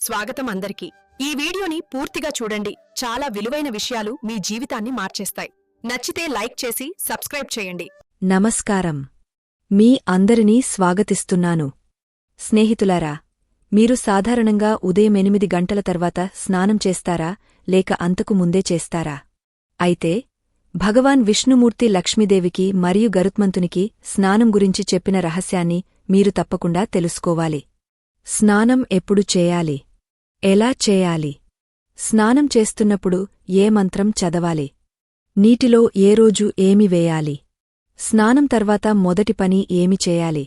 స్వాగతం అందరికీ. ఈ వీడియోని పూర్తిగా చూడండి. చాలా విలువైన విషయాలు మీ జీవితాన్ని మార్చేస్తాయి. నచ్చితే లైక్ చేసి సబ్స్క్రైబ్ చేయండి. నమస్కారం. మీ అందరినీ స్వాగతిస్తున్నాను. స్నేహితులారా మీరు సాధారణంగా ఉదయం ఎనిమిది గంటల తర్వాత స్నానం చేస్తారా? లేక అంతకు ముందే చేస్తారా? అయితే భగవాన్ విష్ణుమూర్తి లక్ష్మీదేవికి మరియు గరుత్మంతునికి స్నానం గురించి చెప్పిన రహస్యాన్ని మీరు తప్పకుండా తెలుసుకోవాలి. స్నానం ఎప్పుడు చేయాలి? ఎలా చేయాలి? స్నానం చేస్తున్నప్పుడు ఏ మంత్రం చదవాలి? నీటిలో ఏ రోజు ఏమి వేయాలి? స్నానం తర్వాత మొదటి పని ఏమి చేయాలి?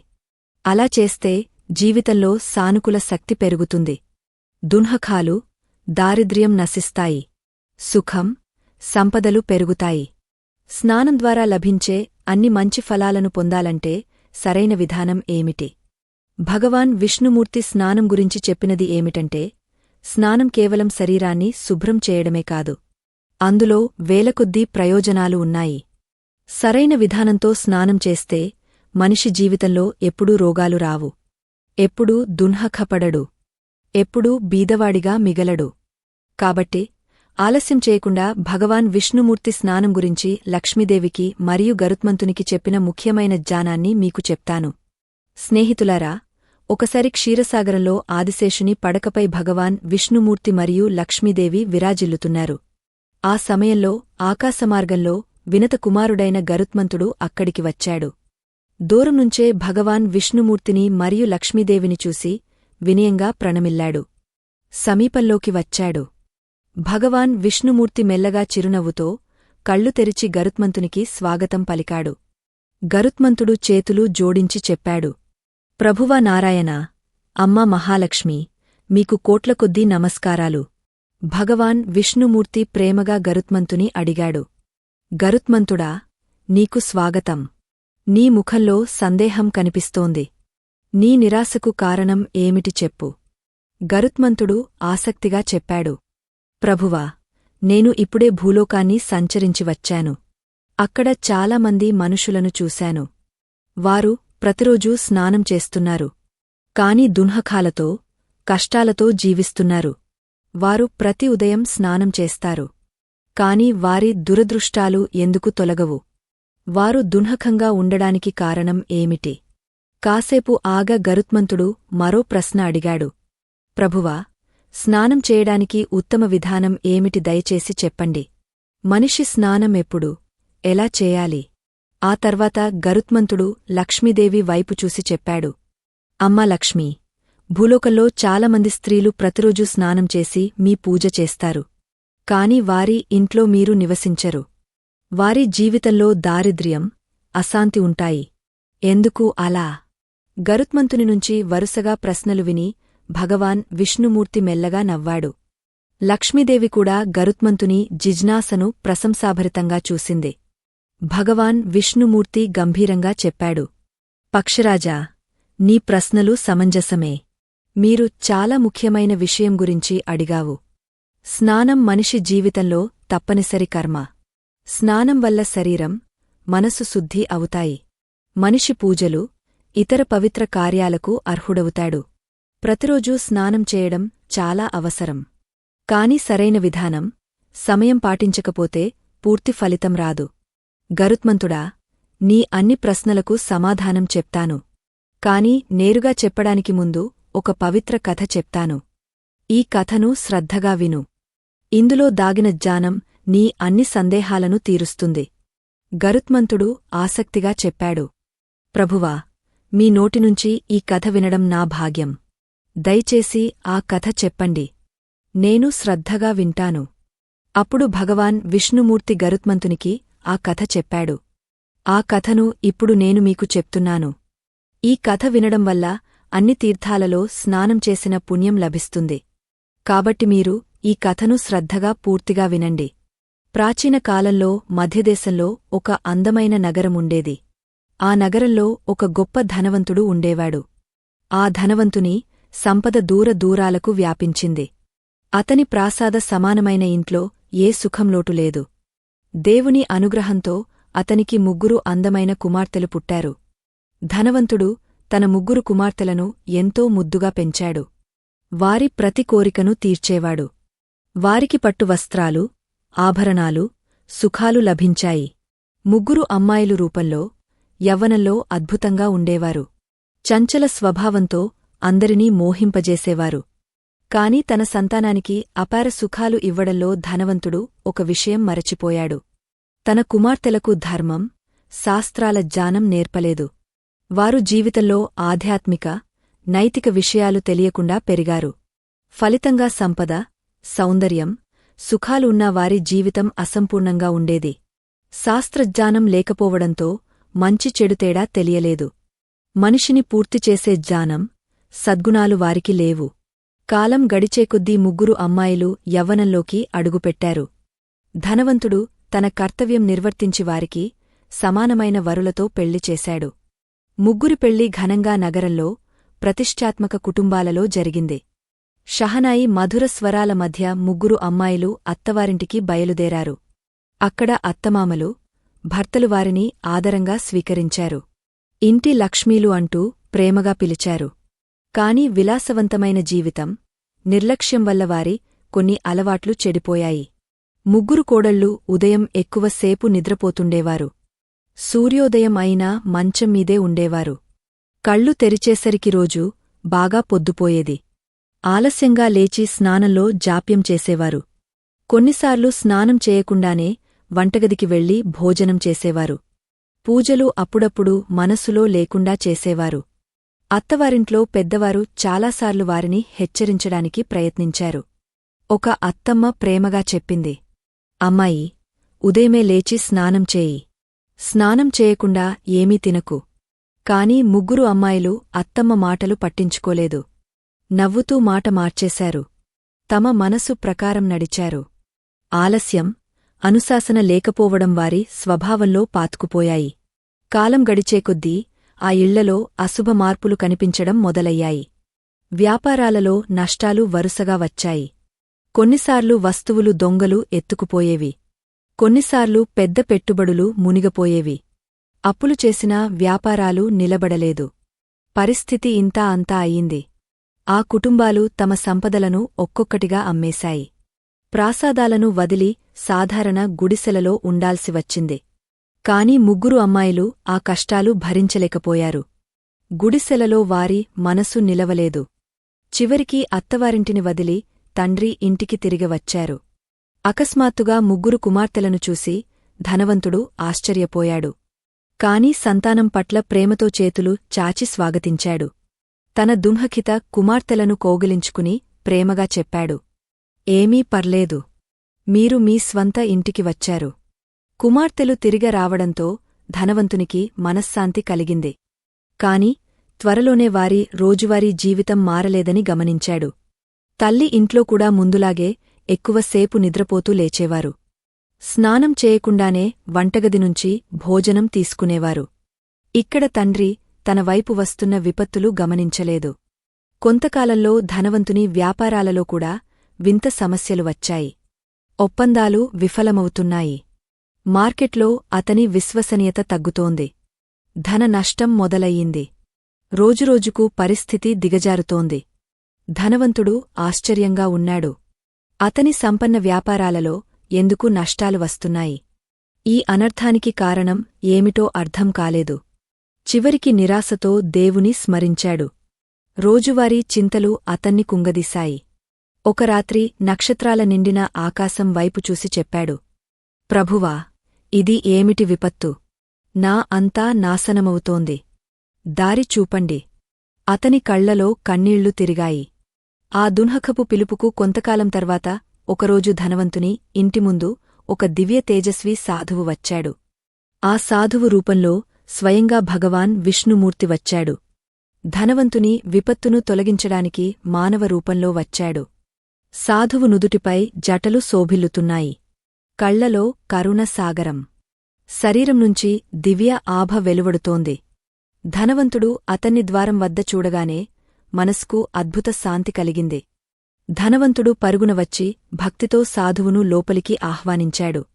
అలా చేస్తే జీవితంలో సానుకూల శక్తి పెరుగుతుంది. దున్హఖాలు దారిద్ర్యం నశిస్తాయి. సుఖం సంపదలు పెరుగుతాయి. స్నానం ద్వారా లభించే అన్ని మంచి ఫలాలను పొందాలంటే సరైన విధానం ఏమిటి? భగవాన్ విష్ణుమూర్తి స్నానం గురించి చెప్పినది ఏమిటంటే స్నానం కేవలం శరీరాన్ని శుభ్రం చేయడమే కాదు. అందులో వేలకొద్దీ ప్రయోజనాలు ఉన్నాయి. సరైన విధానంతో స్నానం చేస్తే మనిషి జీవితంలో ఎప్పుడూ రోగాలు రావు. ఎప్పుడూ దున్హఖపడడు ఎప్పుడూ బీదవాడిగా మిగలడు. కాబట్టి ఆలస్యం చేయకుండా భగవాన్ విష్ణుమూర్తి స్నానం గురించి లక్ష్మీదేవికి మరియు గరుత్మంతునికి చెప్పిన ముఖ్యమైన జ్ఞానాన్ని మీకు చెప్తాను. స్నేహితులారా ఒకసారి క్షీరసాగరంలో ఆదిశేషుని పడకపై భగవాన్ విష్ణుమూర్తి మరియు లక్ష్మీదేవి విరాజిల్లుతున్నారు. ఆ సమయంలో ఆకాశమార్గంలో వినతకుమారుడైన గరుత్మంతుడు అక్కడికి వచ్చాడు. దూరునుంచే భగవాన్ విష్ణుమూర్తిని మరియు లక్ష్మీదేవిని చూసి వినయంగా ప్రణమిల్లాడు. సమీపంలోకి వచ్చాడు. భగవాన్ విష్ణుమూర్తి మెల్లగా చిరునవ్వుతో కళ్ళు తెరిచి గరుత్మంతునికి స్వాగతం పలికాడు. గరుత్మంతుడు చేతులు జోడించి చెప్పాడు. ప్రభువ నారాయణ అమ్మ మహాలక్ష్మి మీకు కోట్ల కొద్దీ నమస్కారాలు. భగవాన్ విష్ణుమూర్తి ప్రేమగా గరుత్మంతుని అడిగాడు. గరుత్మంతుడా నీకు స్వాగతం. నీ ముఖంలో సందేహం కనిపిస్తోంది. నీ నిరాశకు కారణం ఏమిటి చెప్పు. గరుత్మంతుడు ఆసక్తిగా చెప్పాడు. ప్రభువా నేను ఇప్పుడే భూలోకాన్ని సంచరించి వచ్చాను. అక్కడ చాలామంది మనుషులను చూశాను. వారు ప్రతిరోజూ స్నానం చేస్తున్నారు. కాని దున్హఖాలతో కష్టాలతో జీవిస్తున్నారు. వారు ప్రతి ఉదయం స్నానం చేస్తారు. కాని వారి దురదృష్టాలు ఎందుకు తొలగవు? వారు దున్హఖంగా ఉండడానికి కారణం ఏమిటి? కాసేపు ఆగ గరుత్మంతుడు మరో ప్రశ్న అడిగాడు. ప్రభువా స్నానం చేయడానికి ఉత్తమ విధానం ఏమిటి దయచేసి చెప్పండి. మనిషి స్నానం ఎప్పుడు ఎలా చేయాలి? ఆ తర్వాత గరుత్మంతుడు లక్ష్మీదేవి వైపు చూసి చెప్పాడు. అమ్మా లక్ష్మీ భూలోకంలో చాలామంది స్త్రీలు ప్రతిరోజూ స్నానం చేసి మీ పూజ చేస్తారు. కాని వారి ఇంట్లో మీరు నివసించరు. వారి జీవితంలో దారిద్ర్యం అశాంతి ఉంటాయి. ఎందుకు అలా? గరుత్మంతుని నుంచి వరుసగా ప్రశ్నలు విని భగవాన్ విష్ణుమూర్తి మెల్లగా నవ్వాడు. లక్ష్మీదేవి కూడా గరుత్మంతుని జిజ్నాసను ప్రశంసాభరితంగా చూసింది. భగవాన్ విష్ణుమూర్తి గంభీరంగా చెప్పాడు. పక్షరాజా నీ ప్రశ్నలు సమంజసమే. మీరు చాలా ముఖ్యమైన విషయం గురించి అడిగావు. స్నానం మనిషి జీవితంలో తప్పనిసరి కర్మ. స్నానం వల్ల శరీరం మనసు శుద్ధి అవుతాయి. మనిషి పూజలు ఇతర పవిత్ర కార్యాలకు అర్హుడవుతాడు. ప్రతిరోజూ స్నానం చేయడం చాలా అవసరం. కాని సరైన విధానం సమయం పాటించకపోతే పూర్తి ఫలితం రాదు. గరుత్మంతుడా నీ అన్ని ప్రశ్నలకు సమాధానం చెప్తాను. కాని నేరుగా చెప్పడానికి ముందు ఒక పవిత్ర కథ చెప్తాను. ఈ కథను శ్రద్ధగా విను. ఇందులో దాగిన జ్ఞానం నీ అన్ని సందేహాలను తీరుస్తుంది. గరుత్మంతుడు ఆసక్తిగా చెప్పాడు. ప్రభువా మీ నోటినుంచి ఈ కథ వినడం నా భాగ్యం. దయచేసి ఆ కథ చెప్పండి. నేను శ్రద్ధగా వింటాను. అప్పుడు భగవాన్ విష్ణుమూర్తి గరుత్మంతునికి ఆ కథ చెప్పాడు. ఆ కథను ఇప్పుడు నేను మీకు చెప్తున్నాను. ఈ కథ వినడం వల్ల అన్ని తీర్థాలలో స్నానం చేసిన పుణ్యం లభిస్తుంది. కాబట్టి మీరు ఈ కథను శ్రద్ధగా పూర్తిగా వినండి. ప్రాచీన కాలంలో మధ్యదేశంలో ఒక అందమైన నగరముండేది ఆ నగరంలో ఒక గొప్ప ధనవంతుడు ఉండేవాడు. ఆ ధనవంతుని సంపద దూర దూరాలకు వ్యాపించింది. అతని ప్రాసాద సమానమైన ఇంట్లో ఏ సుఖంలోటు లేదు. దేవుని అనుగ్రహంతో అతనికి ముగ్గురు అందమైన కుమార్తెలు పుట్టారు. ధనవంతుడు తన ముగ్గురు కుమార్తెలను ఎంతో ముద్దుగా పెంచాడు. వారి ప్రతి కోరికను తీర్చేవాడు. వారికి పట్టు వస్త్రాలు ఆభరణాలు సుఖాలు లభించాయి. ముగ్గురు అమ్మాయిలు రూపంలో యవ్వనంలో అద్భుతంగా ఉండేవారు. చంచల స్వభావంతో అందరినీ మోహింపజేసేవారు. కాని తన సంతానానికి అపార సుఖాలు ఇవ్వడంలో ధనవంతుడు ఒక విషయం మరచిపోయాడు. తన కుమార్తెలకు ధర్మం శాస్త్రాల జ్ఞానం నేర్పలేదు. వారు జీవితంలో ఆధ్యాత్మిక నైతిక విషయాలు తెలియకుండా పెరిగారు. ఫలితంగా సంపద సౌందర్యం సుఖాలు ఉన్న వారి జీవితం అసంపూర్ణంగా ఉండేది. శాస్త్రజ్ఞానం లేకపోవడంతో మంచి చెడుతేడా తెలియలేదు. మనిషిని పూర్తి చేసే జ్ఞానం సద్గుణాలు వారికి లేవు. కాలం గడిచేకొద్దీ ముగ్గురు అమ్మాయిలు యవ్వనంలోకి అడుగుపెట్టారు. ధనవంతుడు తన కర్తవ్యం నిర్వర్తించి వారికి సమానమైన వరులతో పెళ్ళి చేశాడు. ముగ్గురి పెళ్ళి ఘనంగా నగరంలో ప్రతిష్ఠాత్మక కుటుంబాలలో జరిగింది. షహనాయి మధుర స్వరాల మధ్య ముగ్గురు అమ్మాయిలు అత్తవారింటికి బయలుదేరారు. అక్కడ అత్తమామలు భర్తలు వారిని ఆదరంగా స్వీకరించారు. ఇంటి లక్ష్మీలు అంటూ ప్రేమగా పిలిచారు. కాని విలాసవంతమైన జీవితం నిర్లక్ష్యం వల్ల వారి కొన్ని అలవాట్లు చెడిపోయాయి. ముగ్గురు కోడళ్ళు ఉదయం ఎక్కువసేపు నిద్రపోతుండేవారు. సూర్యోదయం అయినా మంచం మీదే ఉండేవారు. కళ్ళు తెరిచేసరికి రోజు బాగా పొద్దుపోయేది. ఆలస్యంగా లేచి స్నానంలో జాప్యం చేసేవారు. కొన్నిసార్లు స్నానం చేయకుండానే వంటగదికి వెళ్ళి భోజనం చేసేవారు. పూజలు అప్పుడప్పుడు మనసులో లేకుండా చేసేవారు. అత్తవారింట్లో పెద్దవారు చాలాసార్లు వారిని హెచ్చరించడానికి ప్రయత్నించారు. ఒక అత్తమ్మ ప్రేమగా చెప్పింది. అమ్మాయి ఉదయమే లేచి స్నానం చేయి. స్నానం చేయకుండా ఏమీ తినకు. కాని ముగ్గురు అమ్మాయిలు అత్తమ్మ మాటలు పట్టించుకోలేదు. నవ్వుతూ మాట మార్చేశారు. తమ మనసు ప్రకారం నడిచారు. ఆలస్యం అనుశాసన లేకపోవడం వారి స్వభావంలో పాతుకుపోయాయి. కాలం గడిచే కొద్దీ ఆ ఇళ్ళలో అశుభ మార్పులు కనిపించడం మొదలయ్యాయి. వ్యాపారాలలో నష్టాలు వరుసగా వచ్చాయి. కొన్నిసార్లు వస్తువులు దొంగలు ఎత్తుకుపోయేవి. కొన్నిసార్లు పెద్ద పెట్టుబడులు మునిగపోయేవి. అప్పులు చేసినా వ్యాపారాలు నిలబడలేదు. పరిస్థితి ఇంతా అంతా అయింది ఆ కుటుంబాలు తమ సంపదలను ఒక్కొక్కటిగా అమ్మేశాయి. ప్రాసాదాలను వదిలి సాధారణ గుడిసెలలో ఉండాల్సి వచ్చింది. కాని ముగ్గురు అమ్మాయిలు ఆ కష్టాలు భరించలేకపోయారు. గుడిసెలలో వారి మనసు నిలవలేదు. చివరికి అత్తవారింటిని వదిలి తండ్రి ఇంటికి తిరిగి వచ్చారు. అకస్మాత్తుగా ముగ్గురు కుమార్తెలను చూసి ధనవంతుడు ఆశ్చర్యపోయాడు. కాని సంతానం పట్ల ప్రేమతో చేతులు చాచి స్వాగతించాడు. తన దుంహకిత కుమార్తెలను కోగిలించుకుని ప్రేమగా చెప్పాడు. ఏమీ పర్లేదు. మీరు మీ స్వంత ఇంటికి వచ్చారు. కుమార్తెలు తిరిగ రావడంతో ధనవంతునికి మనశ్శాంతి కలిగింది. కాని త్వరలోనే వారి రోజువారీ జీవితం మారలేదని గమనించాడు. తల్లి ఇంట్లో కూడా ముందులాగే ఎక్కువసేపు నిద్రపోతూ లేచేవారు. స్నానం చేయకుండానే వంటగది నుంచి భోజనం తీసుకునేవారు. ఇక్కడ తండ్రి తన వైపు వస్తున్న విపత్తులు గమనించలేదు. కొంతకాలంలో ధనవంతుని వ్యాపారాలలో కూడా వింత సమస్యలు వచ్చాయి. ఒప్పందాలు విఫలమవుతున్నాయి. మార్కెట్లో అతని విశ్వసనీయత తగ్గుతోంది. ధన నష్టం మొదలయ్యింది. రోజురోజుకు పరిస్థితి దిగజారుతోంది. ధనవంతుడు ఆశ్చర్యంగా ఉన్నాడు. అతని సంపన్న వ్యాపారాలలో ఎందుకు నష్టాలు వస్తున్నాయి? ఈ అనర్థానికి కారణం ఏమిటో అర్థం కాలేదు. చివరికి నిరాశతో దేవుని స్మరించాడు. రోజువారీ చింతలు అతన్ని కుంగదీశాయి. ఒక రాత్రి నక్షత్రాల నిండిన ఆకాశం వైపు చూసి చెప్పాడు. ప్రభువా ఇది ఏమిటి విపత్తు? నా అంతా నాశనమవుతోంది. దారి చూపండి. అతని కళ్ళలో కన్నీళ్ళు తిరిగాయి. ఆ దున్హకపు పిలుపుకు కొంతకాలం తర్వాత ఒకరోజు ధనవంతుని ఇంటి ముందు ఒక దివ్య తేజస్వి సాధువు వచ్చాడు. ఆ సాధువు రూపంలో స్వయంగా భగవాన్ విష్ణుమూర్తి వచ్చాడు. ధనవంతుని విపత్తును తొలగించడానికి మానవ రూపంలో వచ్చాడు. సాధువు నుదుటిపై జటలు శోభిల్లుతున్నాయి. కళ్ళలో కరుణ సాగరం. శరీరం నుంచి దివ్య ఆభ వెలువడుతోంది. ధనవంతుడు అతన్ని ద్వారం వద్ద చూడగానే మనస్కు అద్భుత శాంతి కలిగింది. ధనవంతుడు పరుగున వచ్చి భక్తితో సాధువును లోపలికి ఆహ్వానించాడు.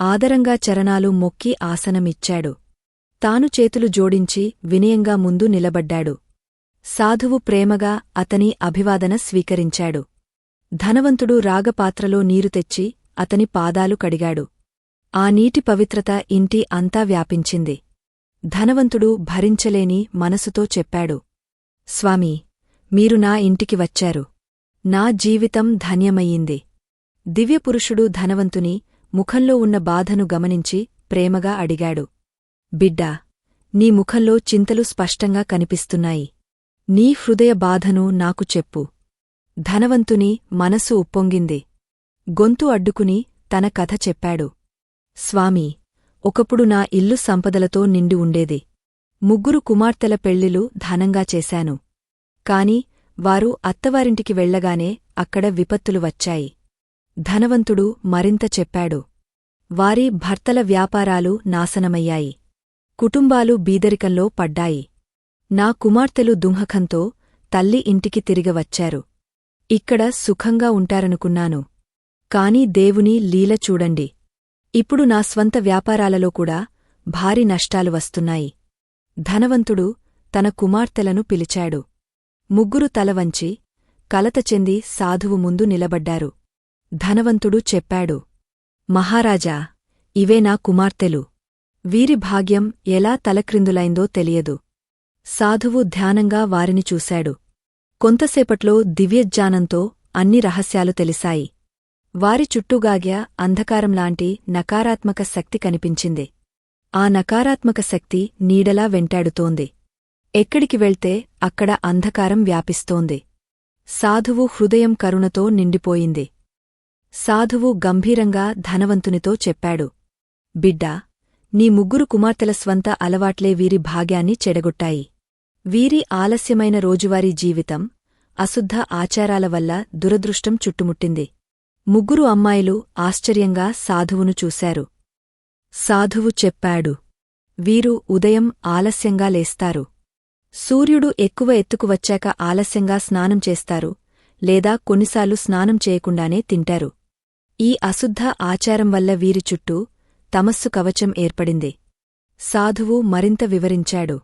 ఆదరంగా చరణాలు మొక్కి ఆసనమిచ్చాడు. తాను చేతులు జోడించి వినయంగా ముందు నిలబడ్డాడు. సాధువు ప్రేమగా అతని అభివాదన స్వీకరించాడు. ధనవంతుడు రాగపాత్రలో నీరు తెచ్చి అతని పాదాలు కడిగాడు. ఆ నీటి పవిత్రత ఇంటి అంతా వ్యాపించింది. ధనవంతుడు భరించలేని మనసుతో చెప్పాడు. స్వామీ మీరు నా ఇంటికి వచ్చారు. నా జీవితం ధన్యమయ్యింది. దివ్యపురుషుడు ధనవంతుని ముఖంలో ఉన్న బాధను గమనించి ప్రేమగా అడిగాడు. బిడ్డా నీ ముఖంలో చింతలు స్పష్టంగా కనిపిస్తున్నాయి. నీ హృదయ బాధను నాకు చెప్పు. ధనవంతుని మనసు ఉప్పొంగింది. గొంతు అడ్డుకుని తన కథ చెప్పాడు. స్వామీ ఒకప్పుడు నా ఇల్లు సంపదలతో నిండి ఉండేది. ముగ్గురు కుమార్తెల పెళ్ళిలు ధనంగా చేశాను. కాని వారు అత్తవారింటికి వెళ్ళగానే అక్కడ విపత్తులు వచ్చాయి. ధనవంతుడు మరింత చెప్పాడు. వారి భర్తల వ్యాపారాలు నాశనమయ్యాయి. కుటుంబాలు బీదరికంలో పడ్డాయి. నా కుమార్తెలు దుంహకంతో తల్లి ఇంటికి తిరిగవచ్చారు ఇక్కడ సుఖంగా ఉంటారనుకున్నాను. కాని దేవుని లీల చూడండి. ఇప్పుడు నా స్వంత వ్యాపారాలలో కూడా భారీ నష్టాలు వస్తున్నాయి. ధనవంతుడు తన కుమార్తెలను పిలిచాడు. ముగ్గురు తలవంచి కలత చెంది సాధువు ముందు నిలబడ్డారు. ధనవంతుడు చెప్పాడు మహారాజా ఇవే నా కుమార్తెలు. వీరి భాగ్యం ఎలా తలక్రిందులైందో తెలియదు. సాధువు ధ్యానంగా వారిని చూశాడు. కొంతసేపట్లో దివ్యజ్ఞానంతో అన్ని రహస్యాలు తెలిసాయి. వారి చుట్టూగాగ్య అంధకారంలాంటి నకారాత్మక శక్తి కనిపించింది. ఆ నకారాత్మక శక్తి నీడలా వెంటాడుతోంది. ఎక్కడికి వెళ్తే అక్కడ అంధకారం వ్యాపిస్తోంది. సాధువు హృదయం కరుణతో నిండిపోయింది. సాధువు గంభీరంగా ధనవంతునితో చెప్పాడు. బిడ్డా నీ ముగ్గురు కుమార్తెల స్వంత అలవాట్లే వీరి భాగ్యాన్ని చెడగొట్టాయి. వీరి ఆలస్యమైన రోజువారీ జీవితం అశుద్ధ ఆచారాల వల్ల దురదృష్టం చుట్టుముట్టింది. ముగ్గురు అమ్మాయిలు ఆశ్చర్యంగా సాధువును చూశారు. సాధువు చెప్పాడు. వీరు ఉదయం ఆలస్యంగా లేస్తారు. సూర్యుడు ఎక్కువ ఎత్తుకు వచ్చాక ఆలస్యంగా స్నానం చేస్తారు లేదా కొన్నిసార్లు స్నానం చేయకుండానే తింటారు. ఈ అశుద్ధ ఆచారం వల్ల వీరి చుట్టూ తమస్సు కవచం ఏర్పడింది. సాధువు మరింత వివరించాడు.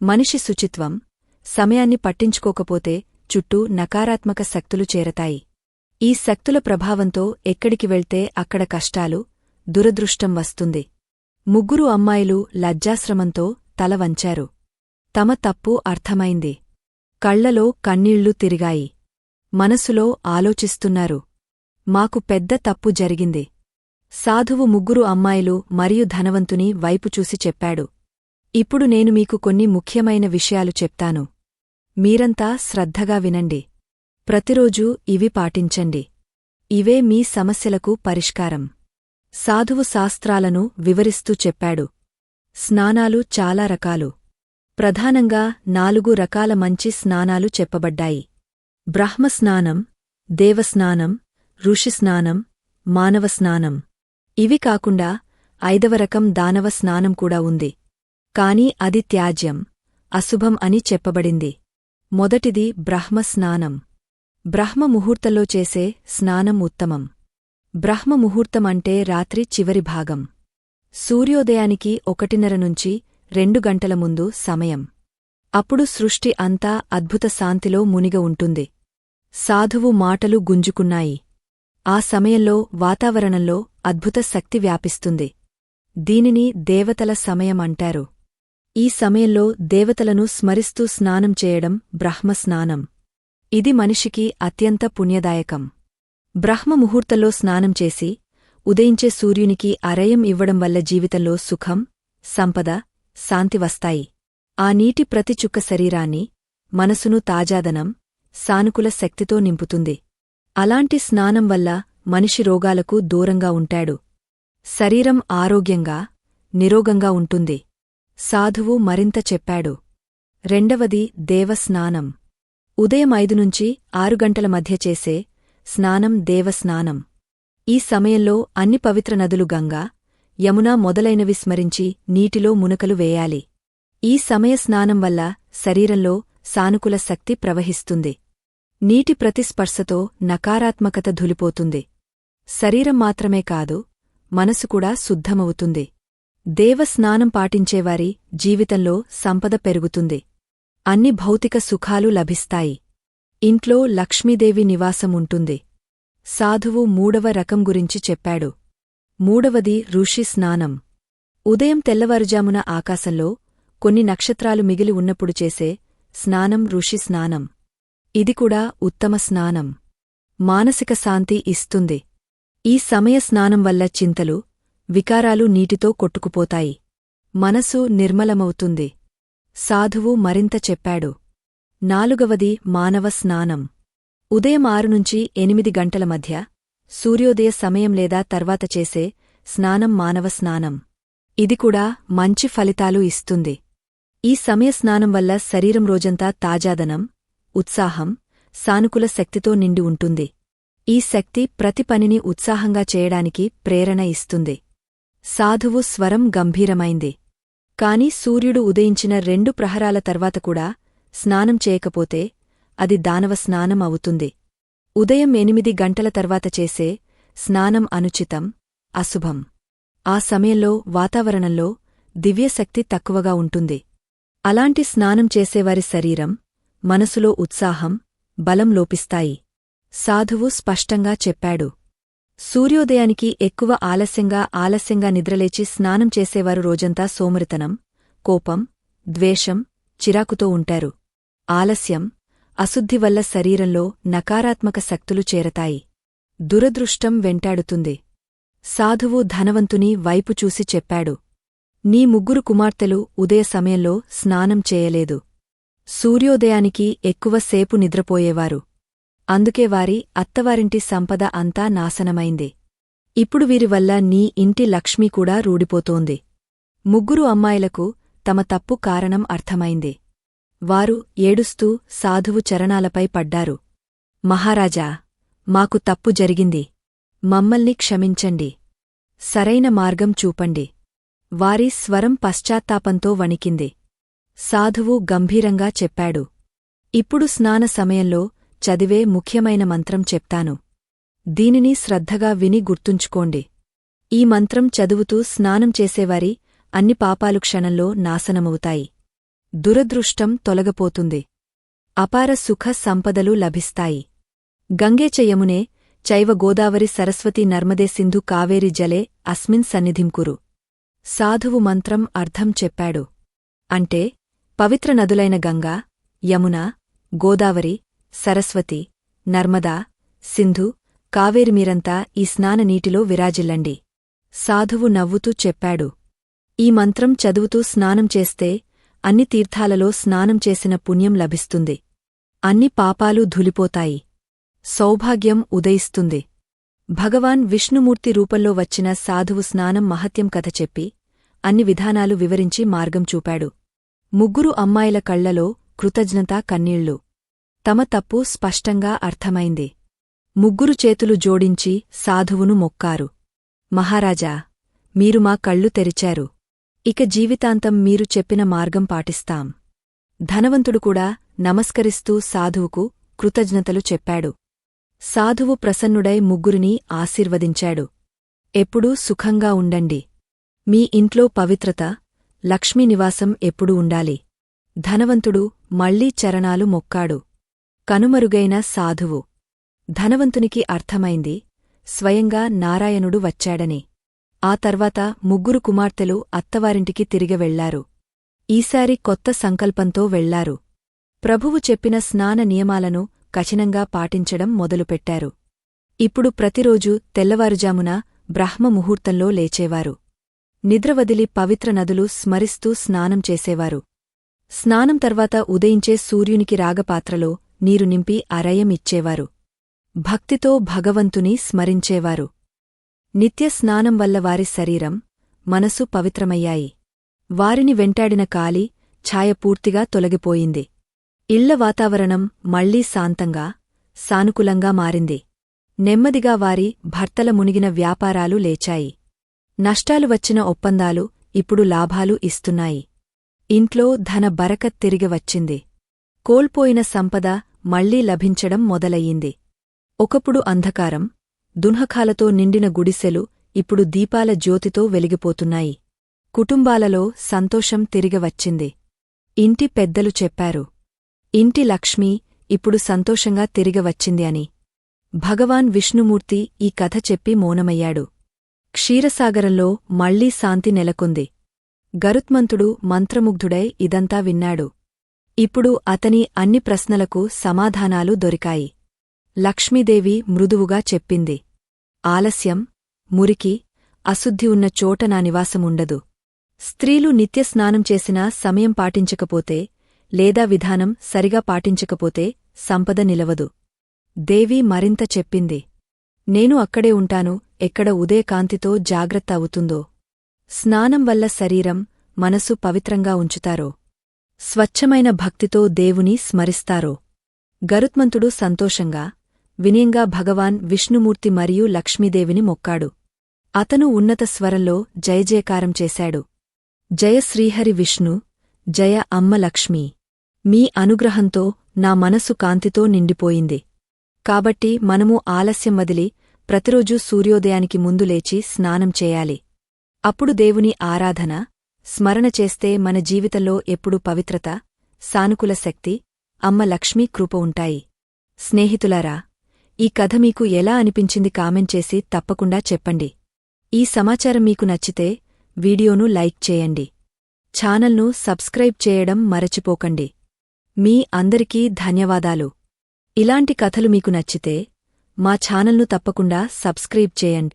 మనిషి శుచిత్వం సమయాన్ని పట్టించుకోకపోతే చుట్టూ నకారాత్మక శక్తులు చేరతాయి. ఈ శక్తుల ప్రభావంతో ఎక్కడికి వెళ్తే అక్కడ కష్టాలు దురదృష్టం వస్తుంది. ముగ్గురు అమ్మాయిలు లజ్జాశ్రమంతో తల వంచారు. తమ తప్పు అర్థమైంది. కళ్ళలో కన్నీళ్ళు తిరిగాయి. మనసులో ఆలోచిస్తున్నారు. మాకు పెద్ద తప్పు జరిగింది. సాధువు ముగ్గురు అమ్మాయిలు మరియు ధనవంతుని వైపు చూసి చెప్పాడు. ఇప్పుడు నేను మీకు కొన్ని ముఖ్యమైన విషయాలు చెప్తాను. మీరంతా శ్రద్ధగా వినండి. ప్రతిరోజూ ఇవి పాటించండి. ఇవే మీ సమస్యలకు పరిష్కారం. సాధువు శాస్త్రాలను వివరిస్తూ చెప్పాడు. స్నానాలు చాలా రకాలు. ప్రధానంగా నాలుగు రకాల మంచి స్నానాలు చెప్పబడ్డాయి. బ్రహ్మస్నానం దేవస్నానం ఋషిస్నానం మానవ స్నానం ఇవి కాకుండా ఐదవ రకం దానవ స్నానం కూడా ఉంది. కాని అది త్యాజ్యం అశుభం అని చెప్పబడింది. మొదటిది బ్రహ్మ స్నానం బ్రహ్మ ముహూర్తంలో చేసే స్నానం ఉత్తమం. బ్రహ్మ ముహూర్తం అంటే రాత్రి చివరి భాగం. సూర్యోదయానికి ఒకటిన్నర నుంచి రెండు గంటల ముందు సమయం. అప్పుడు సృష్టి అంతా అద్భుత శాంతిలో మునిగ ఉంటుంది. సాధువు మాటలు గుంజుకున్నాయి. ఆ సమయంలో వాతావరణంలో అద్భుత శక్తి వ్యాపిస్తుంది. దీనిని దేవతల సమయం అంటారు. ఈ సమయంలో దేవతలను స్మరిస్తూ స్నానం చేయడం బ్రహ్మస్నానం. ఇది మనిషికి అత్యంత పుణ్యదాయకం. బ్రహ్మ ముహూర్తంలో స్నానం చేసి ఉదయించే సూర్యునికి అరయం ఇవ్వడం వల్ల జీవితంలో సుఖం సంపద శాంతి వస్తాయి. ఆ నీటి ప్రతి చుక్క శరీరాన్ని మనసును తాజాదనం సానుకూల శక్తితో నింపుతుంది. అలాంటి స్నానం వల్ల మనిషి రోగాలకు దూరంగా ఉంటాడు. శరీరం ఆరోగ్యంగా నిరోగంగా ఉంటుంది. సాధువు మరింత చెప్పాడు. రెండవది దేవస్నానం. ఉదయం ఐదు నుంచి ఆరు గంటల మధ్య చేసే స్నానం దేవస్నానం. ఈ సమయంలో అన్ని పవిత్ర నదులు గంగా యమున మొదలైనవి స్మరించి నీటిలో మునకలు వేయాలి. ఈ సమయ స్నానం వల్ల శరీరంలో సానుకూల శక్తి ప్రవహిస్తుంది. నీటి ప్రతిస్పర్శతో నకారాత్మకత ధులిపోతుంది. శరీరం మాత్రమే కాదు మనసు కూడా శుద్ధమవుతుంది. దేవస్నానం పాటించేవారి జీవితంలో సంపద పెరుగుతుంది. అన్ని భౌతిక సుఖాలు లభిస్తాయి. ఇంట్లో లక్ష్మీదేవి నివాసముంటుంది. సాధువు మూడవ రకం గురించి చెప్పాడు. మూడవది ఋషి స్నానం. ఉదయం తెల్లవారుజామున ఆకాశంలో కొన్ని నక్షత్రాలు మిగిలి ఉన్నప్పుడు చేసే స్నానం ఋషి స్నానం. ఇది కూడా ఉత్తమ స్నానం. మానసిక శాంతి ఇస్తుంది. ఈ సమయ స్నానం వల్ల చింతలు వికారాలు నీటితో కొట్టుకుపోతాయి. మనసు నిర్మలమవుతుంది. సాధువు మరింత చెప్పాడు. నాలుగవది మానవ స్నానం. ఉదయం ఆరు నుంచి ఎనిమిది గంటల మధ్య సూర్యోదయ సమయం లేదా తర్వాత చేసే స్నానం మానవ స్నానం. ఇది కూడా మంచి ఫలితాలు ఇస్తుంది. ఈ సమయ స్నానం వల్ల శరీరం రోజంతా తాజాదనం ఉత్సాహం సానుకూల శక్తితో నిండి ఉంటుంది. ఈ శక్తి ప్రతి పనిని ఉత్సాహంగా చేయడానికి ప్రేరణ ఇస్తుంది. సాధువు స్వరం గంభీరమైంది. కాని సూర్యుడు ఉదయించిన రెండు ప్రహరాల తర్వాత కూడా స్నానం చేయకపోతే అది దానవ స్నానం అవుతుంది. ఉదయం ఎనిమిది గంటల తర్వాత చేసే స్నానం అనుచితం అశుభం. ఆ సమయంలో వాతావరణంలో దివ్యశక్తి తక్కువగా ఉంటుంది. అలాంటి స్నానం చేసేవారి శరీరం మనసులో ఉత్సాహం బలం లోపిస్తాయి. సాధువు స్పష్టంగా చెప్పాడు. సూర్యోదయానికి ఎక్కువ ఆలస్యంగా ఆలస్యంగా నిద్రలేచి స్నానం చేసేవారు రోజంతా సోమరితనం కోపం ద్వేషం చిరాకుతో ఉంటారు. ఆలస్యం అశుద్ధి వల్ల శరీరంలో నకారాత్మక శక్తులు చేరతాయి. దురదృష్టం వెంటాడుతుంది. సాధువు ధనవంతుని వైపు చూసి చెప్పాడు. నీ ముగ్గురు కుమార్తెలు ఉదయ సమయంలో స్నానం చేయలేదు. సూర్యోదయానికి ఎక్కువసేపు నిద్రపోయేవారు. అందుకే వారి అత్తవారింటి సంపద అంతా నాశనమైంది. ఇప్పుడు వీరి వల్ల నీ ఇంటి లక్ష్మి కూడా రూడిపోతోంది ముగ్గురు అమ్మాయిలకు తమ తప్పు కారణం అర్థమైంది. వారు ఏడుస్తూ సాధువు చరణాలపై పడ్డారు. మహారాజా మాకు తప్పు జరిగింది. మమ్మల్ని క్షమించండి. సరైన మార్గం చూపండి. వారి స్వరం పశ్చాత్తాపంతో వణికింది. సాధువు గంభీరంగా చెప్పాడు. ఇప్పుడు స్నాన సమయంలో చదివే ముఖ్యమైన మంత్రం చెప్తాను. దీనిని శ్రద్ధగా విని గుర్తుంచుకోండి. ఈ మంత్రం చదువుతూ స్నానం చేసేవారి అన్ని పాపాలు క్షణంలో నాశనమవుతాయి. దురదృష్టం తొలగపోతుంది. అపార సుఖ సంపదలు లభిస్తాయి. గంగే చ చైవ గోదావరి సరస్వతి నర్మదే సింధు కావేరి జలే అస్మిన్ సన్నిధిం కురు. సాధువు మంత్రం అర్థం చెప్పాడు. అంటే పవిత్ర నదులైన గంగా యమున గోదావరి సరస్వతి నర్మదా సింధు కావేరి మీరంతా ఈ స్నాన నీటిలో విరాజిల్లండి. సాధువు నవ్వుతూ చెప్పాడు. ఈ మంత్రం చదువుతూ స్నానం చేస్తే అన్ని తీర్థాలలో స్నానం చేసిన పుణ్యం లభిస్తుంది. అన్ని పాపాలు ధులిపోతాయి. సౌభాగ్యం ఉదయిస్తుంది. భగవాన్ విష్ణుమూర్తి రూపంలో వచ్చిన సాధువు స్నానం మహత్యం కథ చెప్పి అన్ని విధానాలు వివరించి మార్గం చూపాడు. ముగ్గురు అమ్మాయిల కళ్ళలో కృతజ్ఞతా కన్నీళ్ళు. తమ తప్పు స్పష్టంగా అర్థమైంది. ముగ్గురు చేతులు జోడించి సాధువును మొక్కారు. మహారాజా మీరు మా కళ్ళు తెరిచారు. ఇక జీవితాంతం మీరు చెప్పిన మార్గం పాటిస్తాం ధనవంతుడు కూడా నమస్కరిస్తూ సాధువుకు కృతజ్ఞతలు చెప్పాడు. సాధువు ప్రసన్నుడై ముగ్గురిని ఆశీర్వదించాడు. ఎప్పుడూ సుఖంగా ఉండండి. మీ ఇంట్లో పవిత్రత లక్ష్మీ నివాసం ఎప్పుడూ ఉండాలి ధనవంతుడు మళ్ళీ చరణాలు మొక్కాడు. కనుమరుగైన సాధువు. ధనవంతునికి అర్థమైంది స్వయంగా నారాయణుడు వచ్చాడని. ఆ తర్వాత ముగ్గురు కుమార్తెలు అత్తవారింటికి తిరిగి వెళ్ళారు. ఈసారి కొత్త సంకల్పంతో వెళ్ళారు. ప్రభువు చెప్పిన స్నాన నియమాలను కఠినంగా పాటించడం మొదలుపెట్టారు. ఇప్పుడు ప్రతిరోజూ తెల్లవారుజామున బ్రహ్మ ముహూర్తంలో లేచేవారు. నిద్రవదిలి పవిత్ర నదులు స్మరిస్తూ స్నానం చేసేవారు. స్నానం తర్వాత ఉదయించే సూర్యునికి రాగపాత్రలో నీరు నింపి అరయం ఇచ్చేవారు భక్తితో భగవంతుని స్మరించేవారు. నిత్య స్నానం వల్ల వారి శరీరం మనసు పవిత్రమయ్యాయి. వారిని వెంటాడిన కాలి ఛాయ పూర్తిగా తొలగిపోయింది. ఇళ్ళ వాతావరణం మళ్ళీ శాంతంగా సానుకూలంగా మారింది. నెమ్మదిగా వారి భర్తల మునిగిన వ్యాపారాలు లేచాయి. నష్టాలు వచ్చిన ఒప్పందాలు ఇప్పుడు లాభాలు ఇస్తున్నాయి. ఇంట్లో ధన బరకత్ తిరిగి వచ్చింది. కోల్పోయిన సంపద మళ్ళీ లభించడం మొదలయ్యింది. ఒకప్పుడు అంధకారం దున్హకాలతో నిండిన గుడిసెలు ఇప్పుడు దీపాల జ్యోతితో వెలిగిపోతున్నాయి. కుటుంబాలలో సంతోషం తిరిగి వచ్చింది ఇంటి పెద్దలు చెప్పారు ఇంటి లక్ష్మి ఇప్పుడు సంతోషంగా తిరిగవచ్చింది అని. భగవాన్ విష్ణుమూర్తి ఈ కథ చెప్పి మౌనమయ్యాడు. క్షీరసాగరంలో మళ్ళీ శాంతి నెలకొంది. గరుత్మంతుడు మంత్రముగ్ధుడై ఇదంతా విన్నాడు. ఇప్పుడు అతని అన్ని ప్రశ్నలకు సమాధానాలు దొరికాయి. లక్ష్మీదేవి మృదువుగా చెప్పింది. ఆలస్యం మురికి అశుద్ధి ఉన్న చోట నా నివాసముండదు. స్త్రీలు నిత్యస్నానం చేసినా సమయం పాటించకపోతే లేదా విధానం సరిగా పాటించకపోతే సంపద నిలవదు. దేవి మరింత చెప్పింది. నేను అక్కడే ఉంటాను ఎక్కడ ఉదయకాంతితో జాగ్రత్త అవుతుందో. స్నానం వల్ల శరీరం మనసు పవిత్రంగా ఉంచుతారో. స్వచ్ఛమైన భక్తితో దేవుని స్మరిస్తారో. గరుత్మంతుడు సంతోషంగా వినయంగా భగవాన్ విష్ణుమూర్తి మరియు లక్ష్మీదేవిని మొక్కాడు. అతను ఉన్నత స్వరంలో జయజయకారం చేశాడు. జయ శ్రీహరి విష్ణు జయ అమ్మ లక్ష్మీ. మీ అనుగ్రహంతో నా మనసు కాంతితో నిండిపోయింది. కాబట్టి మనము ఆలస్యం వదిలి ప్రతిరోజూ సూర్యోదయానికి ముందు లేచి స్నానం చేయాలి. అప్పుడు దేవుని ఆరాధన స్మరణ చేస్తే మన జీవితంలో ఎప్పుడూ పవిత్రత సానుకూల శక్తి అమ్మ లక్ష్మీ కృప ఉంటాయి. స్నేహితులారా ఈ కథ మీకు ఎలా అనిపించింది కామెంట్ చేసి తప్పకుండా చెప్పండి. ఈ సమాచారం మీకు నచ్చితే వీడియోను లైక్ చేయండి. ఛానల్ను సబ్స్క్రైబ్ చేయడం మరచిపోకండి. మీ అందరికీ ధన్యవాదాలు. ఇలాంటి కథలు మీకు నచ్చితే మా ఛానల్ను తప్పకుండా సబ్స్క్రైబ్ చేయండి.